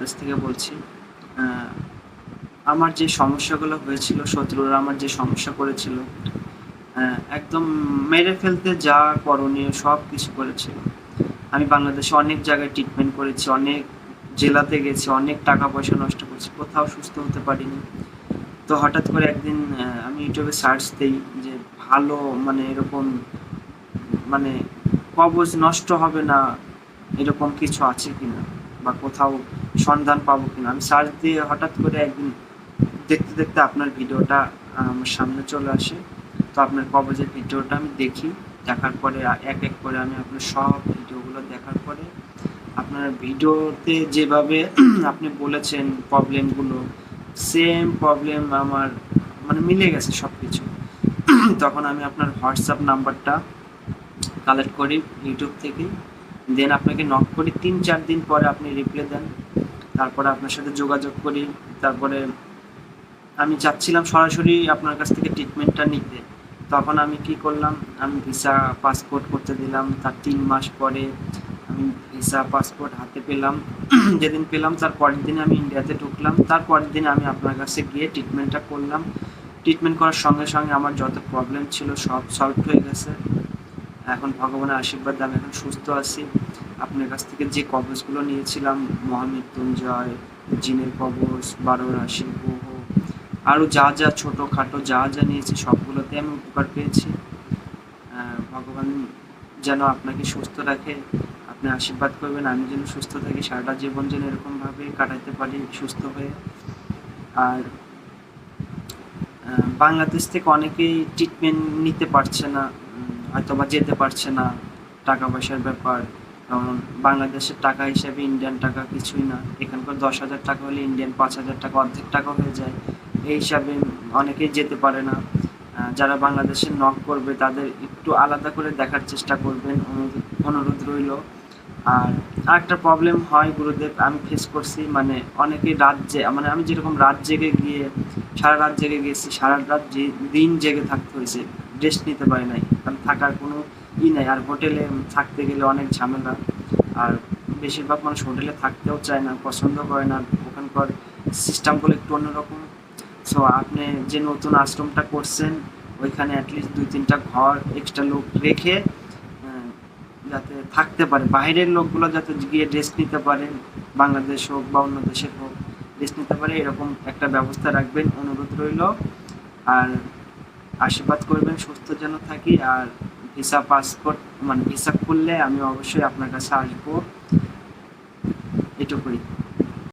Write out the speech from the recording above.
কাছ থেকে বলছি আমার যে সমস্যাগুলো হয়েছিল শত্রুরা আমার যে সমস্যা করেছিল একদম মেরে ফেলতে যা করণীয় সব কিছু করেছিল আমি বাংলাদেশে অনেক জায়গায় ট্রিটমেন্ট করেছি, অনেক জেলাতে গেছি, অনেক টাকা পয়সা নষ্ট করেছি, কোথাও সুস্থ হতে পারিনি। তো হঠাৎ করে একদিন আমি ইউটিউবে সার্চ দিই যে ভালো মানে এরকম মানে কবজ নষ্ট হবে না, এরকম কিছু আছে কিনা। বা কোথাও সন্ধান পাবো কিনা। আমি সার্চ দিয়ে হঠাৎ করে একদিন দেখতে দেখতে আপনার ভিডিওটা আমার সামনে চলে আসে। তো আপনার কবজের ভিডিওটা আমি দেখি। দেখার পরে এক এক করে আমি আপনার সব ভিডিওগুলো দেখার পরে আপনার ভিডিওতে যেভাবে আপনি বলেছেন প্রবলেমগুলো সেম প্রবলেম আমার মানে মিলে গেছে সব কিছু তখন আমি আপনার হোয়াটসঅ্যাপ নাম্বারটা কালেক্ট করি ইউটিউব থেকে। দেন আপনাকে নক করি, তিন, চার দিন পরে আপনি রিপ্লাই দেন। তারপরে আপনার সাথে যোগাযোগ করি, তারপরে আমি চাচ্ছিলাম সরাসরি আপনার কাছ থেকে ট্রিটমেন্টটা নিতে। তখন আমি কি করলাম, আমি ভিসা পাসপোর্ট করতে দিলাম। তার তিন মাস পরে আমি ভিসা পাসপোর্ট হাতে পেলাম। যেদিন পেলাম, তার পরের দিন আমি ইন্ডিয়াতে ঢুকলাম। তার পরের দিন আমি আপনার কাছে গিয়ে ট্রিটমেন্টটা করলাম। ট্রিটমেন্ট করার সঙ্গে সঙ্গে আমার যত প্রবলেম ছিল সব সলভ হয়ে গেছে। এখন ভগবানের আশীর্বাদ, আমি এখন সুস্থ আছি। আপনার কাছ থেকে যে কবচগুলো নিয়েছিলাম, মহামৃত্যুঞ্জয়, জিনের কবচ বারো রাশি গ্রহ, আরও যা যা ছোটোখাটো যা যা নিয়েছি, সবগুলোতে আমি উপকার পেয়েছি। ভগবান যেন আপনাকে সুস্থ রাখে, আপনি আশীর্বাদ করবেন, আমি যেন সুস্থ থাকি, সারাটা জীবন যেন এরকমভাবে কাটাতে পারি, সুস্থ হয়ে। আর বাংলাদেশ থেকে অনেকেই ট্রিটমেন্ট নিতে পারছে না হয়তো বা যেতে পারছে না টাকা পয়সার ব্যাপার। কারণ বাংলাদেশের টাকা হিসেবে ইন্ডিয়ান টাকা কিছুই না। এখানকার দশ হাজার টাকা হলে ইন্ডিয়ান পাঁচ হাজার টাকা, অর্ধেক টাকা হয়ে যায়। এই হিসাবে অনেকেই যেতে পারে না। যারা বাংলাদেশে নক করবে তাদের একটু আলাদা করে দেখার চেষ্টা করবেন অনুরোধ রইল। আর আরেকটা প্রবলেম হয় গুরুদেব, আমি ফেস করছি মানে অনেকেই রাত জে মানে আমি যেরকম রাত জেগে গিয়ে, সারা রাত জেগে গেছি, সারা রাত যে- দিন জেগে থাকতে হয়েছে। রেস্ট নিতে পারি নাই। কারণ থাকার কোনো ই নাই। আর হোটেলে থাকতে গেলে অনেক ঝামেলা। আর বেশিরভাগ মানুষ হোটেলে থাকতেও চায় না, পছন্দ করে না। ওখানকার সিস্টেমগুলো একটু অন্যরকম। সো আপনি যে নতুন আশ্রমটা করছেন, ওইখানে অ্যাটলিস্ট দুই তিনটা ঘর এক্সট্রা লোক রেখে যাতে থাকতে পারে। বাইরের লোকগুলো যাতে গিয়ে রেস্ট নিতে পারে, বাংলাদেশ হোক বা অন্য দেশের হোক রেস্ট নিতে পারে, এরকম একটা ব্যবস্থা রাখবেন। অনুরোধ রইল। আর আশীর্বাদ করবেন, সুস্থ যেন থাকি আর ভিসা পাসপোর্ট মানে ভিসা খুললে আমি অবশ্যই আপনার কাছে আসব। এটুকুই।